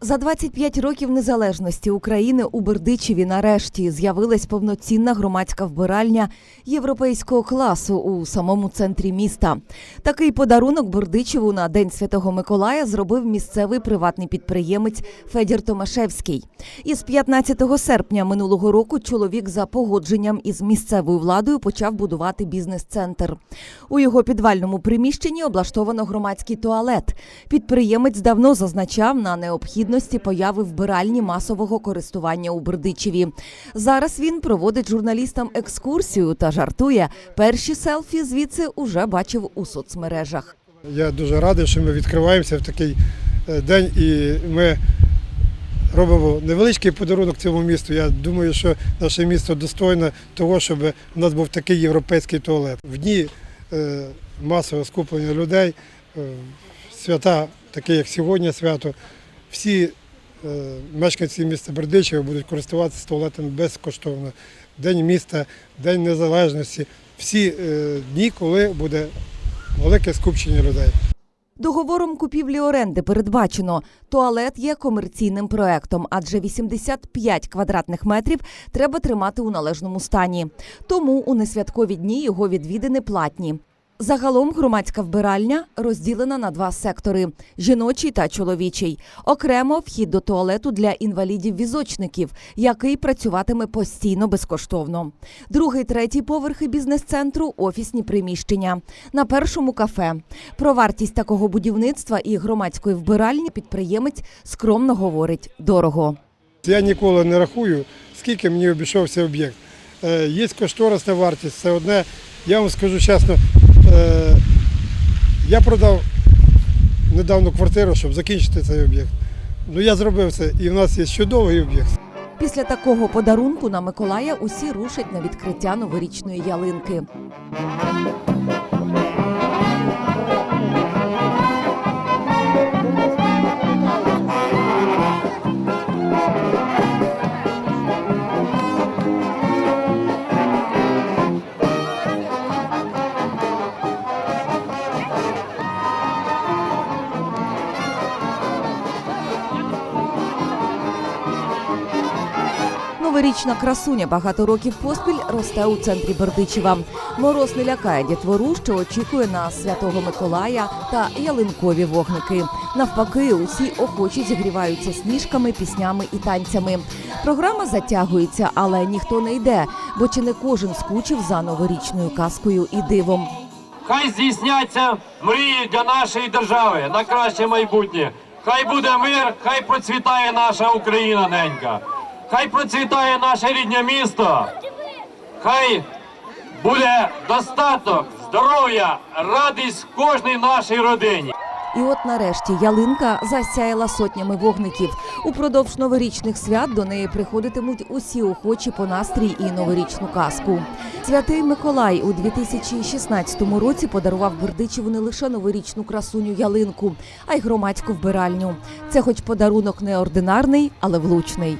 За 25 років незалежності України у Бердичеві нарешті з'явилась повноцінна громадська вбиральня європейського класу у самому центрі міста. Такий подарунок Бердичеву на День Святого Миколая зробив місцевий приватний підприємець Федір Томашевський. Із 15 серпня минулого року чоловік за погодженням із місцевою владою почав будувати бізнес-центр. У його підвальному приміщенні облаштовано громадський туалет. Підприємець давно зазначав на необхідності появи вбиральні масового користування у Бердичеві. Зараз він проводить журналістам екскурсію та жартує. Перші селфі звідси уже бачив у соцмережах. Я дуже радий, що ми відкриваємося в такий е, день і ми робимо невеличкий подарунок цьому місту. Я думаю, що наше місто достойне того, щоб у нас був такий європейський туалет. В дні е, масового скуплення людей, е, свята, такі як сьогодні свято, всі е, мешканці міста Бердичева будуть користуватися туалетом безкоштовно. День міста, День Незалежності, всі е, дні, коли буде велике скупчення людей. Договором купівлі-оренди передбачено, туалет є комерційним проектом, адже 85 квадратних метрів треба тримати у належному стані. Тому у несвяткові дні його відвідини платні. Загалом громадська вбиральня розділена на два сектори: жіночий та чоловічий. Окремо вхід до туалету для інвалідів-візочників, який працюватиме постійно безкоштовно. Другий, третій поверхи бізнес-центру офісні приміщення. На першому кафе. Про вартість такого будівництва і громадської вбиральні підприємець скромно говорить дорого. Я ніколи не рахую, скільки мені обійшовся об'єкт. Е, Є кошторисна вартість, це одне. Я вам скажу чесно, е, я продав недавно квартиру, щоб закінчити цей об'єкт. Ну я зробив це, і в нас є чудовий об'єкт. Після такого подарунку на Миколая усі рушать на відкриття новорічної ялинки. Новорічна красуня багато років поспіль росте у центрі Бердичева. Мороз не лякає дітвору, що очікує на святого Миколая та ялинкові вогники. Навпаки, усі охочі зігріваються сніжками, піснями і танцями. Програма затягується, але ніхто не йде, бо чи не кожен скучив за новорічною казкою і дивом. Хай здійсняться мрії для нашої держави на краще майбутнє. Хай буде мир, хай процвітає наша Україна ненька. Хай процвітає наше рідне місто. Хай буде достаток, здоров'я, радість кожній нашій родині. І от нарешті ялинка засяяла сотнями вогників. Упродовж новорічних свят до неї приходитимуть усі охочі по настрій і новорічну казку. Святий Миколай у 2016 році подарував Бердичеву не лише новорічну красуню ялинку, а й громадську вбиральню. Це, хоч подарунок неординарний, але влучний.